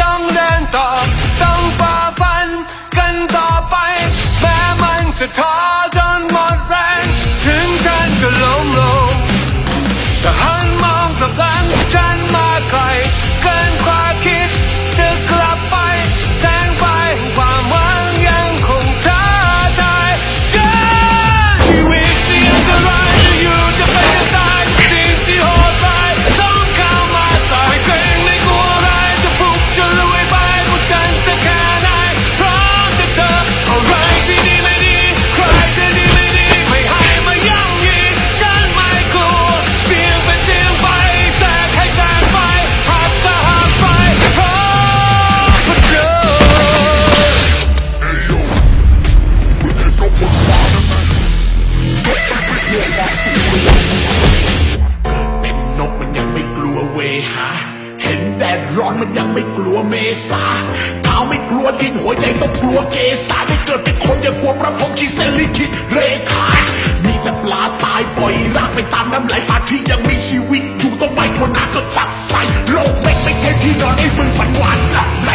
ต้องเดินต่อ ต้องฝ่าฟันกันต่อไป แม้มันจะท้อ เวหา เห็นแดดร้อนมันยังไม่กลัวเมษาเท้าไม่กลัวดินหัวใจต้องกลัวเกษาได้เกิดเป็นคนอย่ากลัวพระพรหมขีดเส้นลิขิตเรขามีแต่ปลาตายปล่อยรากไปตามน้ำไหลปลาที่ยังมีชีวิตอยู่ต้องไปทนน้ำก็จักใส่โลกไม่ไม่ใช่ที่นอนให้มึงฝันหวานหลับไหล